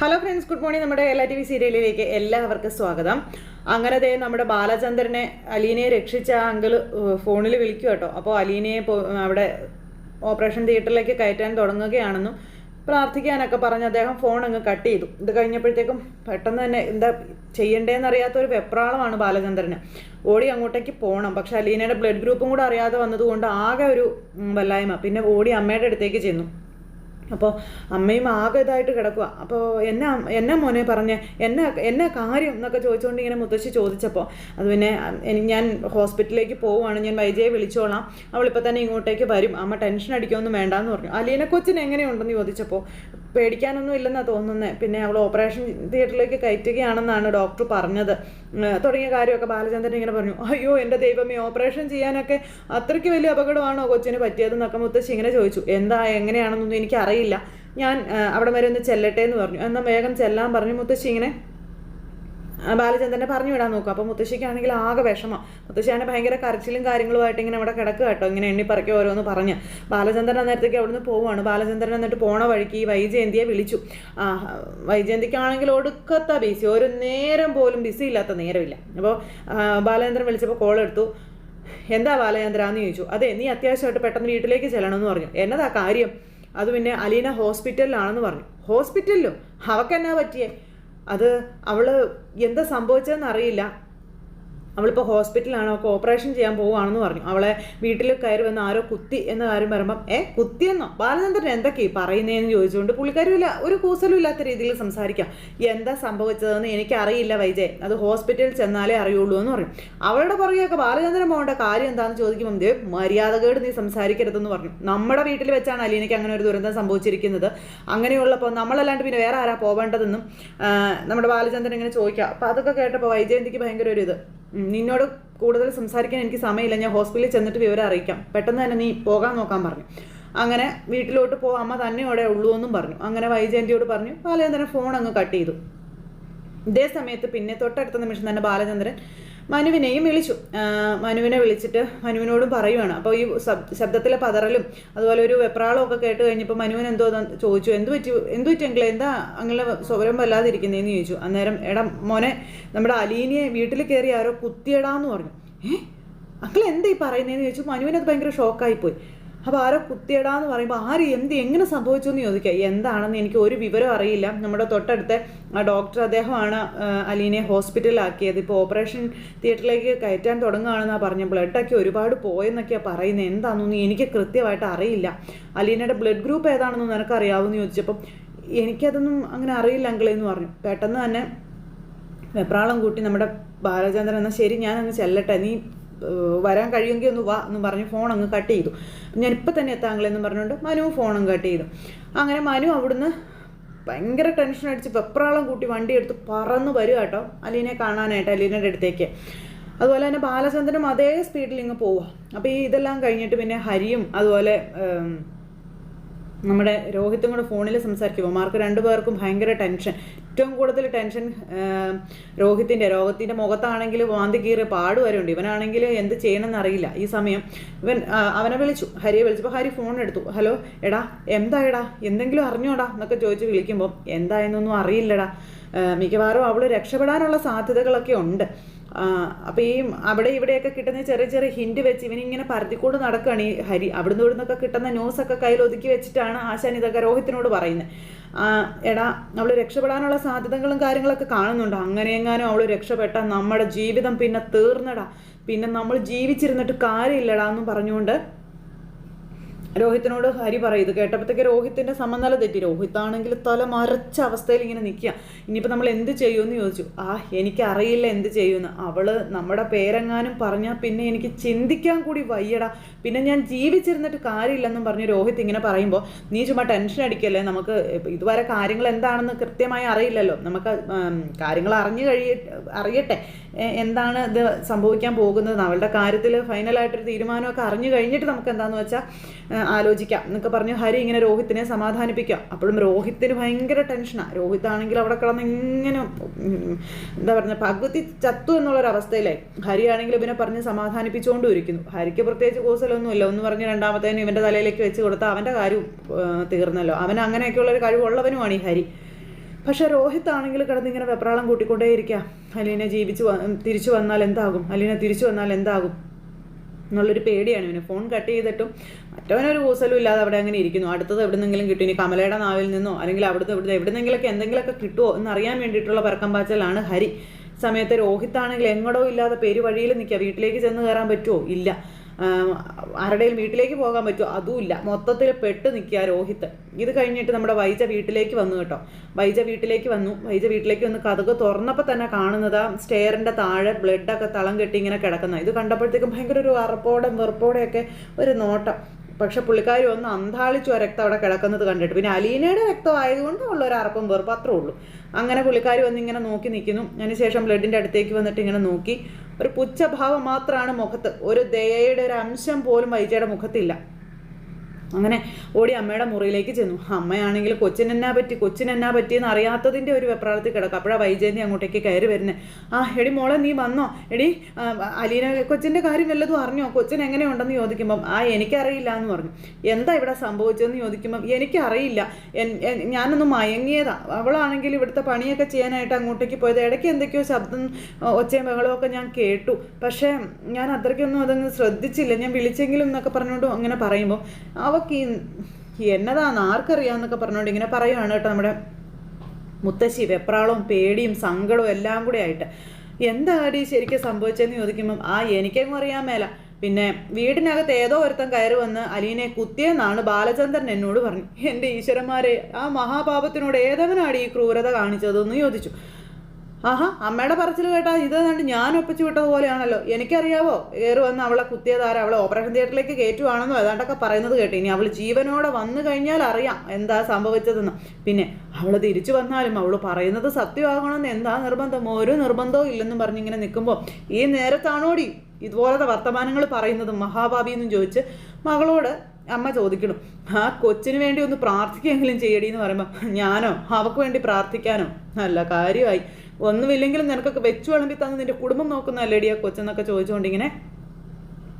Hello friends good morning നമ്മുടെ എല്ലാ T V സീരിയലിലേക്ക് എല്ലാവർക്കും സ്വാഗതം. അങ്ങനെ ദേ നമ്മുടെ ബാലചന്ദ്രനെ അലീനയെ രക്ഷിച്ച അങ്കിൾ ഫോണിൽ വിളിക്കുക കേട്ടോ. അപ്പോൾ അലീനയെ അവിടെ ഓപ്പറേഷൻ തിയേറ്ററിലേക്ക് കയറ്റാൻ തുടങ്ങുകയാണെന്നും പ്രാർത്ഥിക്കാനൊക്കെ പറഞ്ഞ് അദ്ദേഹം ഫോൺ അങ്ങ് കട്ട് ചെയ്തു. ഇത് കഴിഞ്ഞപ്പോഴത്തേക്കും പെട്ടെന്ന് തന്നെ എന്താ ചെയ്യണ്ടേന്ന് അറിയാത്ത ഒരു വെപ്രാളമാണ് ബാലചന്ദ്രന്. ഓടി അങ്ങോട്ടേക്ക് പോകണം പക്ഷെ അലീനയുടെ ബ്ലഡ് ഗ്രൂപ്പും കൂടെ അറിയാതെ വന്നതുകൊണ്ട് ആകെ ഒരു വല്ലായ്മ. പിന്നെ ഓടി അമ്മയുടെ അടുത്തേക്ക് ചെന്നു. അപ്പോൾ അമ്മയും ആകെ ഇതായിട്ട് കിടക്കുക അപ്പോൾ എന്നെ എന്നെ മോനെ പറഞ്ഞ്? എന്നെ എന്നെ കാര്യം എന്നൊക്കെ ചോദിച്ചുകൊണ്ട് ഇങ്ങനെ മുത്തശ്ശി ചോദിച്ചപ്പോൾ അത് പിന്നെ ഞാൻ ഹോസ്പിറ്റലിലേക്ക് പോവുകയാണ് ഞാൻ വൈജയെ വിളിച്ചോളാം. അവളിപ്പോൾ തന്നെ ഇങ്ങോട്ടേക്ക് വരും. അമ്മ ടെൻഷൻ അടിക്കൊന്നും വേണ്ടാന്ന് പറഞ്ഞു. അലീന കൊച്ചിന് എങ്ങനെയുണ്ടെന്ന് ചോദിച്ചപ്പോൾ പേടിക്കാനൊന്നും ഇല്ലെന്നാണ് തോന്നുന്നത് പിന്നെ അവൾ ഓപ്പറേഷൻ തിയേറ്ററിലേക്ക് കയറ്റുകയാണെന്നാണ് ഡോക്ടർ പറഞ്ഞത്. തുടങ്ങിയ കാര്യമൊക്കെ ബാലചന്ദ്രൻ ഇങ്ങനെ പറഞ്ഞു. അയ്യോ എന്റെ ദൈവമേ ഓപ്പറേഷൻ ചെയ്യാനൊക്കെ അത്രയ്ക്ക് വലിയ അപകടമാണോ കൊച്ചിന് പറ്റിയതെന്നൊക്കെ മുത്തശ്ശി ഇങ്ങനെ ചോദിച്ചു. എന്താ എങ്ങനെയാണെന്നൊന്നും എനിക്കറിയില്ല. ഞാൻ അവിടെ വരെ ഒന്ന് ചെല്ലട്ടെ എന്ന് പറഞ്ഞു. എന്നാൽ വേഗം ചെല്ലാൻ പറഞ്ഞു മുത്തശ്ശി ഇങ്ങനെ. ബാലചന്ദ്രനെ പറഞ്ഞു വിടാൻ നോക്കും അപ്പോൾ മുത്തശ്ശിക്കാണെങ്കിൽ ആകെ വിഷമം. മുത്തശ്ശിയാണെങ്കിൽ ഭയങ്കര കരച്ചിലും കാര്യങ്ങളുമായിട്ട് ഇങ്ങനെ അവിടെ കിടക്കുക കേട്ടോ. ഇങ്ങനെ എണ്ണി പറക്കി ഓരോന്ന് പറഞ്ഞ്. ബാലചന്ദ്രൻ അന്നേരത്തേക്ക് അവിടുന്ന് പോവുകയാണ്. ബാലചന്ദ്രൻ എന്നിട്ട് പോണ വഴിക്ക് ഈ വൈജയന്തിയെ വിളിച്ചു. ആ വൈജയന്തിക്കാണെങ്കിൽ ഒടുക്കത്ത ബിസി ഒരു നേരം പോലും ബിസി ഇല്ലാത്ത നേരമില്ല. അപ്പോൾ ബാലചന്ദ്രൻ വിളിച്ചപ്പോൾ കോൾ എടുത്തു. എന്താ ബാലചന്ദ്ര? എന്ന് ചോദിച്ചു. അതെ നീ അത്യാവശ്യമായിട്ട് പെട്ടെന്ന് വീട്ടിലേക്ക് ചെല്ലണമെന്ന് പറഞ്ഞു. എന്നതാ കാര്യം? അത് പിന്നെ അലീന ഹോസ്പിറ്റലിലാണെന്ന് പറഞ്ഞു. ഹോസ്പിറ്റലിലോ അവക്കെന്നാ പറ്റിയേ? അത് അവൾ എന്താ സംഭവിച്ചതെന്ന് അറിയില്ല. അവളിപ്പോൾ ഹോസ്പിറ്റലാണ് അവൾക്ക് ഓപ്പറേഷൻ ചെയ്യാൻ പോവുകയാണെന്ന് പറഞ്ഞു. അവളെ വീട്ടിൽ കയറി വന്ന് ആരോ കുത്തി എന്ന കാര്യം പറയുമ്പം ഏ കുത്തിയെന്നോ? ബാലചന്ദ്രൻ എന്തൊക്കെയാ പറയുന്നതെന്ന് ചോദിച്ചുകൊണ്ട് പുള്ളിക്കാരുമില്ല ഒരു കൂസലും ഇല്ലാത്ത രീതിയിൽ സംസാരിക്കാം. എന്താ സംഭവിച്ചതെന്ന് എനിക്കറിയില്ല വൈജയ് അത് ഹോസ്പിറ്റലിൽ ചെന്നാലേ അറിയുള്ളൂ എന്ന് പറയും. അവളുടെ പുറകെയൊക്കെ ബാലചന്ദ്രൻ പോകേണ്ട കാര്യം എന്താണെന്ന് ചോദിക്കുമ്പോൾ ദേ മര്യാദകേട് നീ സംസാരിക്കരുതെന്ന് പറഞ്ഞു. നമ്മുടെ വീട്ടിൽ വെച്ചാണ് അലീനയ്ക്ക് അങ്ങനെ ഒരു ദുരന്തം സംഭവിച്ചിരിക്കുന്നത്. അങ്ങനെയുള്ളപ്പോൾ നമ്മളല്ലാണ്ട് പിന്നെ വേറെ ആരാ പോവേണ്ടതെന്നും നമ്മുടെ ബാലചന്ദ്രൻ ഇങ്ങനെ ചോദിക്കുക അപ്പോൾ അതൊക്കെ കേട്ടപ്പോൾ വൈജയന്തിക്ക് ഭയങ്കര ഒരു ഇത്. നിന്നോട് കൂടുതൽ സംസാരിക്കാൻ എനിക്ക് സമയമില്ല. ഞാൻ ഹോസ്പിറ്റലിൽ ചെന്നിട്ട് വിവരം അറിയിക്കാം. പെട്ടെന്ന് തന്നെ നീ പോകാൻ നോക്കാൻ പറഞ്ഞു. അങ്ങനെ വീട്ടിലോട്ട് പോ അമ്മ തന്നെ അവിടെ ഉള്ളൂ എന്നും പറഞ്ഞു. അങ്ങനെ വൈജയന്തിയോട് പറഞ്ഞു ബാലചന്ദ്രൻ ഫോൺ അങ്ങ് കട്ട് ചെയ്തു. ഇതേ സമയത്ത് പിന്നെ തൊട്ടടുത്ത നിമിഷം തന്നെ ബാലചന്ദ്രൻ മനുവിനെയും വിളിച്ചു. മനുവിനെ വിളിച്ചിട്ട് മനുവിനോടും പറയുവാണ്. അപ്പോൾ ഈ ശബ്ദത്തിലെ പതറലും അതുപോലെ ഒരു വെപ്രാളം ഒക്കെ കേട്ട് കഴിഞ്ഞപ്പോൾ മനുവൻ എന്തോ ചോദിച്ചു എന്ത് പറ്റി? എന്ത് പറ്റിയെങ്കിലും എന്താ അങ്ങനെ സ്വരം വല്ലാതിരിക്കുന്നതെന്ന് ചോദിച്ചു. അന്നേരം എടാ മോനെ നമ്മുടെ അലീനിയെ വീട്ടിൽ കയറി ആരോ കുത്തിയടാന്ന് പറഞ്ഞു. ഏഹ് അങ്കിൾ എന്താ ഈ പറയുന്നതെന്ന് ചോദിച്ചു? മനുവിനത് ഭയങ്കര ഷോക്കായിപ്പോയി. അപ്പോൾ കുത്തിയടാ എന്ന് പറയുമ്പോൾ ആര് എന്ത് എങ്ങനെ സംഭവിച്ചു എന്ന് ചോദിക്കുക എന്താണെന്ന് എനിക്ക് ഒരു വിവരം അറിയില്ല. നമ്മുടെ തൊട്ടടുത്ത് ആ ഡോക്ടർ അദ്ദേഹമാണ് അലീനെ ഹോസ്പിറ്റലിലാക്കിയത് ഇപ്പോൾ ഓപ്പറേഷൻ തിയേറ്ററിലേക്ക് കയറ്റാൻ തുടങ്ങുകയാണെന്നാണ് പറഞ്ഞ ബ്ലഡൊക്കെ ഒരുപാട് പോയെന്നൊക്കെയാണ് പറയുന്നത്. എന്താണെന്നൊന്നും എനിക്ക് കൃത്യമായിട്ട് അറിയില്ല. അലീനയുടെ ബ്ലഡ് ഗ്രൂപ്പ് ഏതാണെന്ന് നിനക്ക് അറിയാവുമെന്ന് ചോദിച്ചപ്പം എനിക്കതൊന്നും അങ്ങനെ അറിയില്ല അങ്കിളെന്ന് പറഞ്ഞു. പെട്ടെന്ന് തന്നെ വെപ്രാളം കൂട്ടി നമ്മുടെ ബാലചന്ദ്രൻ എന്നാൽ ശരി ഞാനങ്ങ് ചെല്ലട്ടെ. നീ വരാൻ കഴിയുമെങ്കിൽ ഒന്ന് വാ എന്ന് പറഞ്ഞ് ഫോൺ അങ്ങ് കട്ട് ചെയ്തു. ഞാൻ ഇപ്പം തന്നെ എത്താങ്ങളെന്ന് പറഞ്ഞുകൊണ്ട് മനു ഫോണും കട്ട് ചെയ്തു. അങ്ങനെ മനു അവിടുന്ന് ഭയങ്കര ടെൻഷൻ അടിച്ച് വെപ്രാളം കൂട്ടി വണ്ടി എടുത്ത് പറന്ന് വരിക കേട്ടോ അലീനെ കാണാനായിട്ട് അലീനയുടെ അടുത്തേക്ക്. അതുപോലെ തന്നെ ബാലചന്ദ്രനും അതേ സ്പീഡിൽ ഇങ്ങ് പോവുക. അപ്പോൾ ഈ ഇതെല്ലാം കഴിഞ്ഞിട്ട് പിന്നെ ഹരിയും അതുപോലെ നമ്മുടെ രോഹിത്തും കൂടെ ഫോണിൽ സംസാരിക്കുമ്പോൾ മാർക്ക് രണ്ടുപേർക്കും ഭയങ്കര ടെൻഷൻ. ഏറ്റവും കൂടുതൽ ടെൻഷൻ രോഹിത്തിന്റെ രോഹിത്തിന്റെ മുഖത്താണെങ്കിൽ വാന്തി കീറി പാട് വരെ ഉണ്ട് ഇവനാണെങ്കിൽ എന്ത് ചെയ്യണമെന്ന് അറിയില്ല. ഈ സമയം ഇവൻ അവനെ വിളിച്ചു. ഹരിയെ വിളിച്ചപ്പോൾ ഹരി ഫോൺ എടുത്തു. ഹലോ എടാ എന്താ എടാ എന്തെങ്കിലും അറിഞ്ഞോടാ എന്നൊക്കെ ചോദിച്ച് വിളിക്കുമ്പോൾ എന്തായെന്നൊന്നും അറിയില്ലടാ. മിക്കവാറും അവൾ രക്ഷപ്പെടാനുള്ള സാധ്യതകളൊക്കെ ഉണ്ട്. അപ്പോൾ ഈ അവിടെ ഇവിടെയൊക്കെ കിട്ടുന്ന ചെറിയ ചെറിയ ഹിൻഡ് വെച്ച് ഇവനിങ്ങനെ പരത്തിക്കൊണ്ട് നടക്കുകയാണ് ഈ ഹരി അവിടുന്ന് ഇവിടുന്നൊക്കെ കിട്ടുന്ന ന്യൂസൊക്കെ കയ്യിൽ ഒതുക്കി വെച്ചിട്ടാണ് ആശാൻ ഇതൊക്കെ രോഹിത്തിനോട് പറയുന്നത്. എടാ അവൾ രക്ഷപ്പെടാനുള്ള സാധ്യതകളും കാര്യങ്ങളൊക്കെ കാണുന്നുണ്ട്. അങ്ങനെയെങ്ങാനും അവൾ രക്ഷപ്പെട്ട നമ്മുടെ ജീവിതം പിന്നെ തീർന്നടാ. പിന്നെ നമ്മൾ ജീവിച്ചിരുന്നിട്ട് കാര്യമില്ലടാ എന്നും പറഞ്ഞുകൊണ്ട് രോഹിത്തിനോട് ഹരി പറയും ഇത് കേട്ടപ്പോഴത്തേക്ക് രോഹിത്തിന്റെ സമനില തെറ്റി. രോഹിത്താണെങ്കിൽ തല മറച്ച അവസ്ഥയിൽ ഇങ്ങനെ നിൽക്കുക. ഇനിയിപ്പോൾ നമ്മൾ എന്ത് ചെയ്യുമെന്ന് ചോദിച്ചു. ആ എനിക്കറിയില്ല എന്ത് ചെയ്യുമെന്ന്. അവൾ നമ്മുടെ പേരെങ്ങാനും പറഞ്ഞാൽ പിന്നെ എനിക്ക് ചിന്തിക്കാൻ കൂടി വയ്യടാ. പിന്നെ ഞാൻ ജീവിച്ചിരുന്നിട്ട് കാര്യമില്ലെന്നും പറഞ്ഞ് രോഹിത് ഇങ്ങനെ പറയുമ്പോൾ നീ ചുമ്മാ ടെൻഷൻ അടിക്കല്ലേ? നമുക്ക് ഇതുവരെ കാര്യങ്ങൾ എന്താണെന്ന് കൃത്യമായി അറിയില്ലല്ലോ. നമുക്ക് കാര്യങ്ങൾ അറിഞ്ഞു കഴിയ അറിയട്ടെ. എന്താണ് ഇത് സംഭവിക്കാൻ പോകുന്നത് അവളുടെ കാര്യത്തിൽ ഫൈനലായിട്ടൊരു തീരുമാനമൊക്കെ അറിഞ്ഞു കഴിഞ്ഞിട്ട് നമുക്ക് എന്താണെന്ന് വെച്ചാൽ ആലോചിക്കാം എന്നൊക്കെ പറഞ്ഞു ഹരി ഇങ്ങനെ രോഹിത്തിനെ സമാധാനിപ്പിക്കാം അപ്പോഴും രോഹിത്തിന് ഭയങ്കര ടെൻഷനാണ് രോഹിത് ആണെങ്കിൽ അവിടെ കിടന്ന് ഇങ്ങനെ എന്താ പറയുക പകുതി ചത്തു എന്നുള്ളൊരവസ്ഥയിലായി ഹരി ആണെങ്കിൽ ഇവനെ പറഞ്ഞ് സമാധാനിപ്പിച്ചുകൊണ്ടും ഇരിക്കുന്നു ഹരിക്ക് പ്രത്യേകിച്ച് കൂസലൊന്നുമില്ല. ഒന്ന് പറഞ്ഞ് രണ്ടാമത്തേന് ഇവന്റെ തലയിലേക്ക് വെച്ച് കൊടുത്താൽ അവന്റെ കാര്യം തീർന്നല്ലോ. അവൻ അങ്ങനെയൊക്കെയുള്ള ഒരു കഴിവുള്ളവനുമാണ് ഈ ഹരി. പക്ഷേ രോഹിത് ആണെങ്കിൽ കിടന്ന് ഇങ്ങനെ വെപ്രാളം കൂട്ടിക്കൊണ്ടേയിരിക്കുക അലീന ജീവിച്ച് തിരിച്ചു വന്നാൽ എന്താകും? അലീന തിരിച്ചു വന്നാൽ എന്താകും? എന്നുള്ളൊരു പേടിയാണ് ഇവന്. ഫോൺ കട്ട് ചെയ്തിട്ടും മറ്റവനൊരു കൂസലും ഇല്ലാതെ അവിടെ അങ്ങനെ ഇരിക്കുന്നു. അടുത്തത് എവിടെന്നെങ്കിലും കിട്ടും. ഇനി കമലയുടെ നാവിൽ നിന്നോ അല്ലെങ്കിൽ അവിടുത്തെ ഇവിടുത്തെ എവിടെന്നെങ്കിലൊക്കെ എന്തെങ്കിലുമൊക്കെ കിട്ടുമോ എന്നറിയാൻ വേണ്ടിയിട്ടുള്ള പറക്കം പാച്ചലാണ് ഹരി. സമയത്ത് രോഹിത്താണെങ്കിൽ എങ്ങടോ ഇല്ലാതെ പേര് വഴിയിൽ നിൽക്കുക വീട്ടിലേക്ക് ചെന്ന് കയറാൻ പറ്റുമോ ഇല്ല. ആരുടെയും വീട്ടിലേക്ക് പോകാൻ പറ്റുമോ അതുമില്ല മൊത്തത്തിൽ പെട്ട് നിൽക്കുക രോഹിത്ത് ഇത് കഴിഞ്ഞിട്ട് നമ്മുടെ വൈജ വീട്ടിലേക്ക് വന്നു കേട്ടോ. വൈജ വീട്ടിലേക്ക് വന്നു. വൈജ വീട്ടിലേക്ക് വന്ന് കഥക് തുറന്നപ്പോൾ തന്നെ കാണുന്നത് സ്റ്റെയറിന്റെ താഴെ ബ്ലഡൊക്കെ തളം കെട്ടി ഇങ്ങനെ കിടക്കുന്നത് ഇത് കണ്ടപ്പോഴത്തേക്കും ഭയങ്കര ഒരു അറപ്പോടെ വെറുപ്പോടെയൊക്കെ ഒരു നോട്ടം. പക്ഷെ പുള്ളിക്കാരി ഒന്ന് അന്താളിച്ചു ആ രക്തം അവിടെ കിടക്കുന്നത് കണ്ടിട്ട്. പിന്നെ അലീനയുടെ രക്തം ആയതുകൊണ്ട് ഉള്ള ഒരു അറപ്പം വെറുപ്പ് അത്രേ ഉള്ളൂ. അങ്ങനെ പുള്ളിക്കാരി വന്ന് ഇങ്ങനെ നോക്കി നിൽക്കുന്നു അതിനുശേഷം ബ്ലഡിന്റെ അടുത്തേക്ക് വന്നിട്ട് ഇങ്ങനെ നോക്കി. ഒരു പുച്ഛഭാവം മാത്രമാണ് മുഖത്ത്. ഒരു ദയയുടെ ഒരു അംശം പോലും വൈജയുടെ മുഖത്തില്ല. അങ്ങനെ ഓടി അമ്മയുടെ മുറിയിലേക്ക് ചെന്നു. അമ്മയാണെങ്കിൽ കൊച്ചിനെന്നാ പറ്റി കൊച്ചിനെന്നാ പറ്റിയെന്ന് അറിയാത്തതിന്റെ ഒരു വെപ്രാളത്തിൽ കിടക്കും. അപ്പോഴാണ് വൈജയന്തി അങ്ങോട്ടേക്ക് കയറി വരുന്നത് ആ എടി മോളെ നീ വന്നോ? എടി അലീന കൊച്ചിന്റെ കാര്യം വല്ലതും അറിഞ്ഞോ? കൊച്ചിൻ എങ്ങനെയുണ്ടെന്ന് ചോദിക്കുമ്പം ആ എനിക്കറിയില്ല എന്ന് പറഞ്ഞു. എന്താ ഇവിടെ സംഭവിച്ചതെന്ന് ചോദിക്കുമ്പം എനിക്കറിയില്ല. ഞാനൊന്ന് മയങ്ങിയതാ. അവളാണെങ്കിൽ ഇവിടുത്തെ പണിയൊക്കെ ചെയ്യാനായിട്ട് അങ്ങോട്ടേക്ക് പോയത്. ഇടയ്ക്ക് എന്തൊക്കെയോ ശബ്ദം ഒച്ചയും ബഹളവും ഒക്കെ ഞാൻ കേട്ടു. പക്ഷേ ഞാൻ അത്രയ്ക്കൊന്നും അതങ്ങ് ശ്രദ്ധിച്ചില്ല. ഞാൻ വിളിച്ചെങ്കിലും എന്നൊക്കെ പറഞ്ഞുകൊണ്ട് അങ്ങനെ പറയുമ്പോൾ അവൾക്ക് ഈ എന്നതാന്ന് ആർക്കറിയാന്നൊക്കെ പറഞ്ഞുകൊണ്ട് ഇങ്ങനെ പറയുവാണ് കേട്ടോ നമ്മുടെ മുത്തശ്ശി. വെപ്രാളവും പേടിയും സങ്കടവും എല്ലാം കൂടെ ആയിട്ട്. എന്താടി ശരിക്കും സംഭവിച്ചതെന്ന് ചോദിക്കുമ്പം ആ എനിക്കെങ്ങും അറിയാൻ മേല. പിന്നെ വീടിനകത്ത് ഏതോ ഒരുത്തൻ കയറി വന്ന് അലീനെ കുത്തിയെന്നാണ് ബാലചന്ദ്രൻ എന്നോട് പറഞ്ഞു. എന്റെ ഈശ്വരന്മാരെ ആ മഹാപാപത്തിനോട് ഏതവനാണ് ഈ ക്രൂരത കാണിച്ചതെന്ന് ചോദിച്ചു. ആഹാ അമ്മയുടെ പറച്ചിൽ കേട്ടാ ഇത് കണ്ട് ഞാൻ ഒപ്പിച്ചു വിട്ടത് പോലെയാണല്ലോ. എനിക്കറിയാവോ കയറി വന്ന് അവളെ കുത്തിയതാര അവളെ ഓപ്പറേഷൻ തിയേറ്ററിലേക്ക് കയറ്റുവാണെന്നോ ഏതാണ്ടൊക്കെ പറയുന്നത് കേട്ടു. ഇനി അവൾ ജീവനോടെ വന്നു കഴിഞ്ഞാൽ അറിയാം എന്താ സംഭവിച്ചതെന്ന്. പിന്നെ അവൾ തിരിച്ചു വന്നാലും അവൾ പറയുന്നത് സത്യമാകണമെന്ന് എന്താ നിർബന്ധം? ഒരു നിർബന്ധവും ഇല്ലെന്നും പറഞ്ഞിങ്ങനെ നിൽക്കുമ്പോൾ ഈ നേരത്താണോടി ഇതുപോലത്തെ വർത്തമാനങ്ങൾ പറയുന്നത്? മഹാഭാബി എന്നും ചോദിച്ച് മകളോട് അമ്മ ചോദിക്കണം. ആ കൊച്ചിന് വേണ്ടി ഒന്ന് പ്രാർത്ഥിക്കുകയെങ്കിലും ചെയ്യടി എന്ന് പറയുമ്പോൾ ഞാനോ? അവക്ക് വേണ്ടി പ്രാർത്ഥിക്കാനോ? നല്ല കാര്യമായി. ഒന്നുമില്ലെങ്കിലും നിനക്കൊക്കെ വെച്ചു വിളമ്പി തന്ന് നിന്റെ കുടുംബം നോക്കുന്നല്ലേടി ആ കൊച്ചെന്നൊക്കെ ചോദിച്ചുകൊണ്ട് ഇങ്ങനെ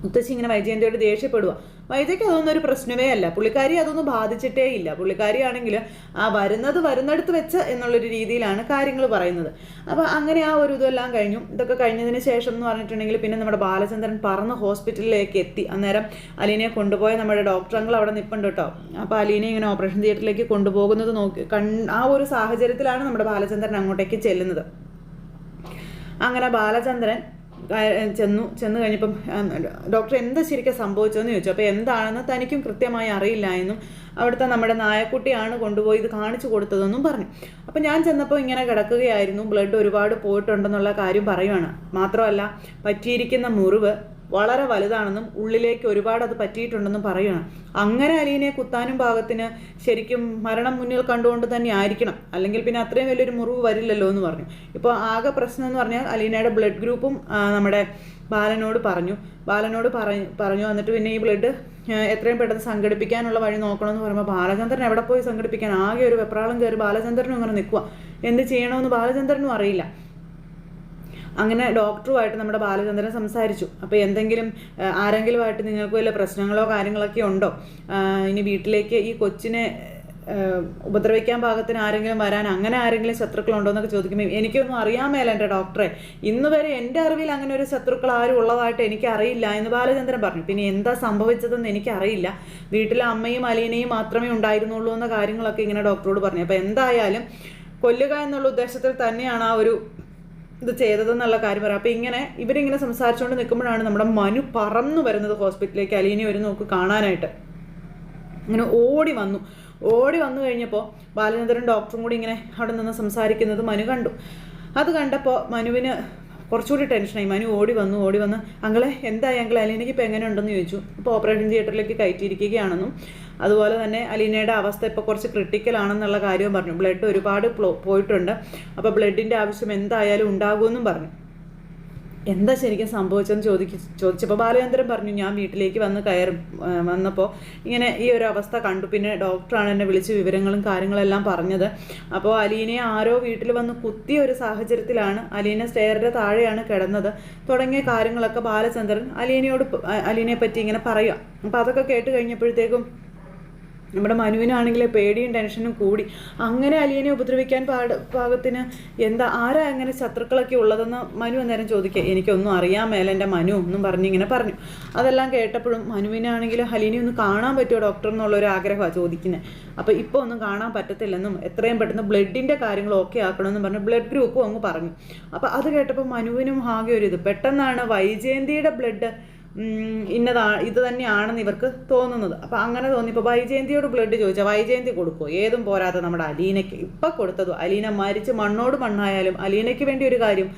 മുത്തശ്ശി ഇങ്ങനെ വൈജയന്തിയോട് ദേഷ്യപ്പെടുക വൈജയ്ക്ക് അതൊന്നും ഒരു പ്രശ്നമേ അല്ല. പുള്ളിക്കാരി അതൊന്നും ബാധിച്ചിട്ടേ ഇല്ല. പുള്ളിക്കാരി ആണെങ്കിൽ ആ വരുന്നത് വരുന്നിടത്ത് വെച്ച് എന്നുള്ളൊരു രീതിയിലാണ് കാര്യങ്ങൾ പറയുന്നത്. അപ്പോൾ അങ്ങനെ ആ ഒരു ഇതെല്ലാം കഴിഞ്ഞു. ഇതൊക്കെ കഴിഞ്ഞതിന് ശേഷം എന്ന് പറഞ്ഞിട്ടുണ്ടെങ്കിൽ പിന്നെ നമ്മുടെ ബാലചന്ദ്രൻ പറന്ന് ഹോസ്പിറ്റലിലേക്ക് എത്തി. അന്നേരം അലീനയെ കൊണ്ടുപോയ നമ്മുടെ ഡോക്ടർ അവിടെ നിൽപ്പുണ്ട് കേട്ടോ. അപ്പോൾ അലീനെ ഇങ്ങനെ ഓപ്പറേഷൻ തിയേറ്ററിലേക്ക് കൊണ്ടുപോകുന്നത് നോക്കി ആ ഒരു സാഹചര്യത്തിലാണ് നമ്മുടെ ബാലചന്ദ്രൻ അങ്ങോട്ടേക്ക് ചെല്ലുന്നത്. അങ്ങനെ ബാലചന്ദ്രൻ ചെന്നു ചെന്ന് കഴിഞ്ഞപ്പം ഡോക്ടർ എന്താ ശരിക്കും സംഭവിച്ചതെന്ന് ചോദിച്ചു. അപ്പോൾ എന്താണെന്ന് തനിക്കും കൃത്യമായി അറിയില്ല എന്നും അവിടുത്തെ നമ്മുടെ നായക്കുട്ടിയാണ് കൊണ്ടുപോയി ഇത് കാണിച്ചു കൊടുത്തതെന്നും പറഞ്ഞു. അപ്പോൾ ഞാൻ ചെന്നപ്പോൾ ഇങ്ങനെ കിടക്കുകയായിരുന്നു. ബ്ലഡ് ഒരുപാട് പോയിട്ടുണ്ടെന്നുള്ള കാര്യം പറയുവാണ്. മാത്രമല്ല പറ്റിയിരിക്കുന്ന മുറിവ് വളരെ വലുതാണെന്നും ഉള്ളിലേക്ക് ഒരുപാട് അത് പറ്റിയിട്ടുണ്ടെന്നും പറയുകയാണ്. അങ്ങനെ അലീനെ കുത്താനും പാകത്തിന് ശരിക്കും മരണം മുന്നിൽ കണ്ടുകൊണ്ട് തന്നെ ആയിരിക്കണം. അല്ലെങ്കിൽ പിന്നെ അത്രയും വലിയൊരു മുറിവ് വരില്ലല്ലോ എന്ന് പറഞ്ഞു. ഇപ്പോൾ ആകെ പ്രശ്നം എന്ന് പറഞ്ഞാൽ അലീനയുടെ ബ്ലഡ് ഗ്രൂപ്പും നമ്മുടെ ബാലനോട് പറഞ്ഞു. ബാലനോട് പറഞ്ഞു പറഞ്ഞു എന്നിട്ട് പിന്നെ ഈ ബ്ലഡ് എത്രയും പെട്ടെന്ന് സംഘടിപ്പിക്കാനുള്ള വഴി നോക്കണമെന്ന് പറയുമ്പോൾ ബാലചന്ദ്രൻ എവിടെ പോയി സംഘടിപ്പിക്കാൻ? ആകെ ഒരു വെപ്രാളം കയറി ബാലചന്ദ്രനും അങ്ങനെ നിൽക്കുക എന്ത് ചെയ്യണമെന്ന് ബാലചന്ദ്രനും അറിയില്ല. അങ്ങനെ ഡോക്ടറുമായിട്ട് നമ്മുടെ ബാലചന്ദ്രൻ സംസാരിച്ചു. അപ്പോൾ എന്തെങ്കിലും ആരെങ്കിലുമായിട്ട് നിങ്ങൾക്ക് വല്ല പ്രശ്നങ്ങളോ കാര്യങ്ങളൊക്കെ ഉണ്ടോ? ഇനി വീട്ടിലേക്ക് ഈ കൊച്ചിനെ ഉപദ്രവിക്കാൻ ഭാഗത്തിന് ആരെങ്കിലും വരാൻ അങ്ങനെ ആരെങ്കിലും ശത്രുക്കളുണ്ടോ എന്നൊക്കെ ചോദിക്കുമ്പോൾ എനിക്കൊന്നും അറിയാൻ മേല എന്റെ ഡോക്ടറെ. ഇന്ന് വരെ എന്റെ അറിവിൽ അങ്ങനെ ഒരു ശത്രുക്കൾ ആരും ഉള്ളതായിട്ട് എനിക്ക് അറിയില്ല എന്ന് ബാലചന്ദ്രൻ പറഞ്ഞു. പിന്നെ എന്താ സംഭവിച്ചതെന്ന് എനിക്കറിയില്ല. വീട്ടിലെ അമ്മയും അലീനയും മാത്രമേ ഉണ്ടായിരുന്നുള്ളൂ എന്ന കാര്യങ്ങളൊക്കെ ഇങ്ങനെ ഡോക്ടറോട് പറഞ്ഞു. അപ്പോൾ എന്തായാലും കൊല്ലുക എന്നുള്ള ഉദ്ദേശത്തിൽ തന്നെയാണ് ആ ഒരു ഇത് ചെയ്തതെന്നുള്ള കാര്യം പറയാം. അപ്പോൾ ഇങ്ങനെ ഇവരിങ്ങനെ സംസാരിച്ചുകൊണ്ട് നിൽക്കുമ്പോഴാണ് നമ്മുടെ മനു പറന്നു വരുന്നത് ഹോസ്പിറ്റലിലേക്ക്. അലീനെ ഒരു നോക്ക് കാണാനായിട്ട്. ഇങ്ങനെ ഓടി വന്നു. ഓടി വന്നു കഴിഞ്ഞപ്പോൾ ബാലചന്ദ്രൻ ഡോക്ടറും കൂടി ഇങ്ങനെ അവിടെ നിന്ന് സംസാരിക്കുന്നത് മനു കണ്ടു. അത് കണ്ടപ്പോൾ മനുവിന് കുറച്ചുകൂടി ടെൻഷനായി മനു ഓടി വന്നു ഓടി വന്ന് അങ്ങളെ എന്തായി അങ്കിൾ അലീനയ്ക്ക് ഇപ്പോൾ എങ്ങനെയുണ്ടെന്ന് ചോദിച്ചു. ഇപ്പോൾ ഓപ്പറേഷൻ തിയേറ്ററിലേക്ക് കയറ്റിയിരിക്കുകയാണെന്നും അതുപോലെ തന്നെ അലീനയുടെ അവസ്ഥ ഇപ്പോൾ കുറച്ച് ക്രിട്ടിക്കൽ ആണെന്നുള്ള കാര്യവും പറഞ്ഞു. ബ്ലഡ് ഒരുപാട് പോയിട്ടുണ്ട്. അപ്പോൾ ബ്ലഡിന്റെ ആവശ്യം എന്തായാലും ഉണ്ടാകുമെന്നും പറഞ്ഞു. എന്താ ശരിക്കും സംഭവിച്ചതെന്ന് ചോദിക്ക ചോദിച്ചപ്പോൾ ബാലചന്ദ്രൻ പറഞ്ഞു ഞാൻ വീട്ടിലേക്ക് വന്ന് കയറി. വന്നപ്പോൾ ഇങ്ങനെ ഈ ഒരു അവസ്ഥ കണ്ടു. പിന്നെ ഡോക്ടറാണ് എന്നെ വിളിച്ച് വിവരങ്ങളും കാര്യങ്ങളെല്ലാം പറഞ്ഞത്. അപ്പോൾ അലീനയെ ആരോ വീട്ടിൽ വന്ന് കുത്തിയ ഒരു സാഹചര്യത്തിലാണ് അലീന സ്റ്റെയറിന്റെ താഴെയാണ് കിടന്നത്. തുടങ്ങിയ കാര്യങ്ങളൊക്കെ ബാലചന്ദ്രൻ അലീനയോട് അലീനയെ പറ്റി ഇങ്ങനെ പറയുക. അപ്പോൾ അതൊക്കെ കേട്ട് കഴിഞ്ഞപ്പോഴത്തേക്കും നമ്മുടെ മനുവിനാണെങ്കിൽ പേടിയും ടെൻഷനും കൂടി. അങ്ങനെ അലിയനെ ഉപദ്രവിക്കാൻ പാട് പാകത്തിന് എന്താ ആരാ അങ്ങനെ ശത്രുക്കളൊക്കെ ഉള്ളതെന്ന് മനു അന്നേരം ചോദിക്കുക. എനിക്കൊന്നും അറിയാൻ മേല എന്റെ മനു എന്നും പറഞ്ഞ് ഇങ്ങനെ പറഞ്ഞു. അതെല്ലാം കേട്ടപ്പോഴും മനുവിനാണെങ്കിൽ അലീനെ ഒന്ന് കാണാൻ പറ്റുമോ ഡോക്ടർ എന്നുള്ളൊരു ആഗ്രഹമാണ് ചോദിക്കുന്നത് അപ്പോൾ ഇപ്പോൾ ഒന്നും കാണാൻ പറ്റത്തില്ലെന്നും എത്രയും പെട്ടെന്ന് ബ്ലഡിന്റെ കാര്യങ്ങൾ ഓക്കെ ആക്കണമെന്നും പറഞ്ഞ് ബ്ലഡ് ഗ്രൂപ്പും അങ്ങ് പറഞ്ഞു. അപ്പോൾ അത് കേട്ടപ്പോൾ മനുവിനും ആകെ ഒരു ഇത്. പെട്ടെന്നാണ് വൈജയന്തിയുടെ ബ്ലഡ് ഇന്നതാ ഇത് തന്നെയാണെന്ന് ഇവർക്ക് തോന്നുന്നത്. അപ്പം അങ്ങനെ തോന്നിയപ്പോൾ വൈജയന്തിയോട് ബ്ലഡ് ചോദിച്ചാൽ വൈജയന്തി കൊടുക്കുമോ ഏതും പോരാത്ത നമ്മുടെ അലീനയ്ക്ക് ഇപ്പം കൊടുത്തതും അലീന മരിച്ച് മണ്ണോട് മണ്ണായാലും അലീനയ്ക്ക് വേണ്ടി ഒരു കാര്യം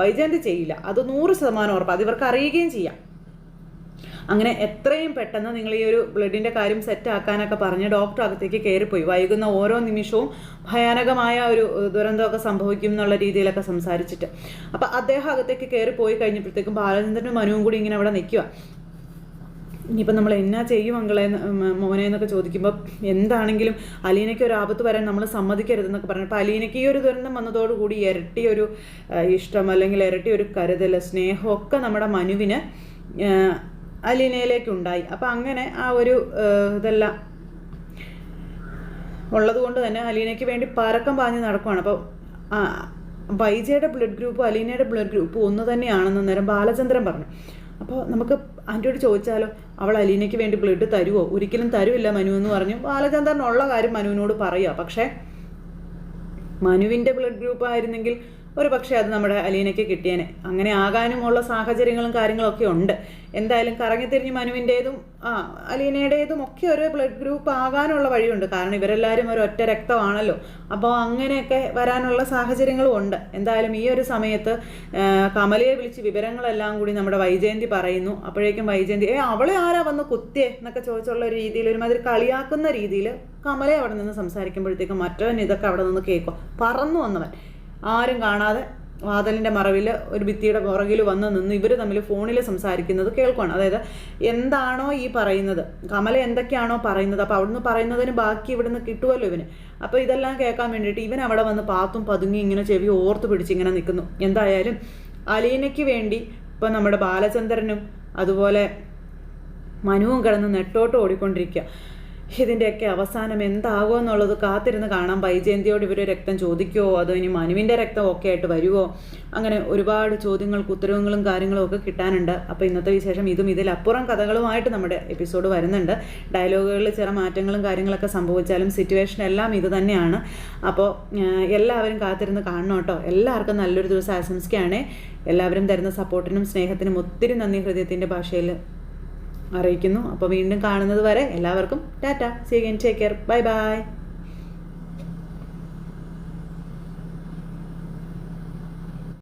വൈജയന്തി ചെയ്യില്ല. അത് നൂറ് ശതമാനം ഉറപ്പ്. അത് ഇവർക്ക് അറിയുകയും ചെയ്യാം. അങ്ങനെ എത്രയും പെട്ടെന്ന് നിങ്ങൾ ഈ ഒരു ബ്ലഡിന്റെ കാര്യം സെറ്റ് ആക്കാനൊക്കെ പറഞ്ഞ് ഡോക്ടർ അകത്തേക്ക് കയറിപ്പോയി വൈകുന്ന ഓരോ നിമിഷവും ഭയാനകമായ ഒരു ദുരന്തമൊക്കെ സംഭവിക്കും എന്നുള്ള രീതിയിലൊക്കെ സംസാരിച്ചിട്ട്. അപ്പം അദ്ദേഹം അകത്തേക്ക് പോയി കഴിഞ്ഞപ്പോഴത്തേക്കും ബാലചന്ദ്രനും മനുവും കൂടി ഇങ്ങനെ അവിടെ നിൽക്കുക ഇനിയിപ്പോൾ നമ്മൾ എന്നാ ചെയ്യും മംഗളെ മോനെ എന്നൊക്കെ ചോദിക്കുമ്പോൾ എന്താണെങ്കിലും അലീനയ്ക്ക് ഒരു ആപത്ത് വരാൻ നമ്മൾ സമ്മതിക്കരുതെന്നൊക്കെ പറഞ്ഞു. അപ്പോൾ അലീനയ്ക്ക് ഈ ഒരു ദുരന്തം വന്നതോടുകൂടി ഇരട്ടി ഒരു ഇഷ്ടം അല്ലെങ്കിൽ ഇരട്ടി ഒരു കരുതൽ സ്നേഹമൊക്കെ നമ്മുടെ മനുവിന് അലീനയിലേക്കുണ്ടായി. അപ്പം അങ്ങനെ ആ ഒരു ഇതെല്ലാം ഉള്ളതുകൊണ്ട് തന്നെ അലീനയ്ക്ക് വേണ്ടി പരക്കം പാഞ്ഞ് നടക്കുവാണ്. അപ്പോൾ വൈജയുടെ ബ്ലഡ് ഗ്രൂപ്പ് അലീനയുടെ ബ്ലഡ് ഗ്രൂപ്പ് ഒന്ന് തന്നെയാണെന്ന് നേരം ബാലചന്ദ്രൻ പറഞ്ഞു. അപ്പോൾ നമുക്ക് ആന്റിയോട് ചോദിച്ചാലോ അവൾ അലീനയ്ക്ക് വേണ്ടി ബ്ലഡ് തരുമോ ഒരിക്കലും തരുമില്ല മനു എന്ന് പറഞ്ഞു ബാലചന്ദ്രനുള്ള കാര്യം മനുവിനോട് പറയുക പക്ഷേ മനുവിന്റെ ബ്ലഡ് ഗ്രൂപ്പ് ആയിരുന്നെങ്കിൽ ഒരു പക്ഷേ അത് നമ്മുടെ അലീനയ്ക്ക് കിട്ടിയേനെ. അങ്ങനെ ആകാനുമുള്ള സാഹചര്യങ്ങളും കാര്യങ്ങളൊക്കെ ഉണ്ട്. എന്തായാലും കറങ്ങിത്തിരിഞ്ഞ് മനുവിന്റേതും ആ അലീനയുടേതും ഒക്കെ ഒരു ബ്ലഡ് ഗ്രൂപ്പ് ആകാനുള്ള വഴിയുണ്ട്. കാരണം ഇവരെല്ലാവരും ഒരു ഒറ്റ രക്തമാണല്ലോ. അപ്പോൾ അങ്ങനെയൊക്കെ വരാനുള്ള സാഹചര്യങ്ങളും ഉണ്ട്. എന്തായാലും ഈ ഒരു സമയത്ത് കമലയെ വിളിച്ച് വിവരങ്ങളെല്ലാം കൂടി നമ്മുടെ വൈജയന്തി പറയുന്നു. അപ്പോഴേക്കും വൈജയന്തി ഏ അവളെ ആരാ വന്ന് കുത്തിയേ? എന്നൊക്കെ ചോദിച്ചുള്ള രീതിയിൽ ഒരുമാതിരി കളിയാക്കുന്ന രീതിയിൽ കമലയെ അവിടെ നിന്ന് സംസാരിക്കുമ്പോഴത്തേക്കും മറ്റവൻ ഇതൊക്കെ അവിടെ നിന്ന് കേൾക്കും. പറന്നു വന്നവൻ. ആരും കാണാതെ വാതലിന്റെ മറവിൽ ഒരു ഭിത്തിയുടെ പുറകിൽ വന്ന് നിന്ന് ഇവർ തമ്മിൽ ഫോണിൽ സംസാരിക്കുന്നത് കേൾക്കുകയാണ് അതായത് എന്താണോ ഈ പറയുന്നത്. കമല എന്തൊക്കെയാണോ പറയുന്നത്. അപ്പോൾ അവിടുന്ന് പറയുന്നതിന് ബാക്കി ഇവിടുന്ന് കിട്ടുമല്ലോ ഇവന്. അപ്പോൾ ഇതെല്ലാം കേൾക്കാൻ വേണ്ടിയിട്ട് ഇവൻ അവിടെ വന്ന് പാത്തും പതുങ്ങി ഇങ്ങനെ ചെവി ഓർത്ത് പിടിച്ച് ഇങ്ങനെ നിൽക്കുന്നു. എന്തായാലും അലീനയ്ക്ക് വേണ്ടി ഇപ്പം നമ്മുടെ ബാലചന്ദ്രനും അതുപോലെ മനുവും കിടന്ന് നെട്ടോട്ട് ഓടിക്കൊണ്ടിരിക്കുക. ഇതിന്റെയൊക്കെ അവസാനം എന്താകുമോ എന്നുള്ളത് കാത്തിരുന്ന് കാണാം. വൈജയന്തിയോട് ഇവർ രക്തം ചോദിക്കുമോ അതോ ഇനി മനുവിന്റെ രക്തം ഒക്കെ ആയിട്ട് വരുമോ അങ്ങനെ ഒരുപാട് ചോദ്യങ്ങൾക്ക് ഉത്തരവുകളും കാര്യങ്ങളും ഒക്കെ കിട്ടാനുണ്ട്. അപ്പോൾ ഇന്നത്തെ വിശേഷം ഇതും ഇതിലപ്പുറം കഥകളുമായിട്ട് നമ്മുടെ എപ്പിസോഡ് വരുന്നുണ്ട്. ഡയലോഗുകളിൽ ചില മാറ്റങ്ങളും കാര്യങ്ങളൊക്കെ സംഭവിച്ചാലും സിറ്റുവേഷൻ എല്ലാം ഇത് തന്നെയാണ്. അപ്പോൾ എല്ലാവരും കാത്തിരുന്ന് കാണണം കേട്ടോ. എല്ലാവർക്കും നല്ലൊരു ദിവസം ആശംസിക്കുകയാണ്. എല്ലാവരും തരുന്ന സപ്പോർട്ടിനും സ്നേഹത്തിനും ഒത്തിരി നന്ദി ഹൃദയത്തിന്റെ ഭാഷയിൽ. അറിയിക്കുന്നു. അപ്പോൾ വീണ്ടും കാണുന്നത് വരെ എല്ലാവർക്കും tata. See take care bye bye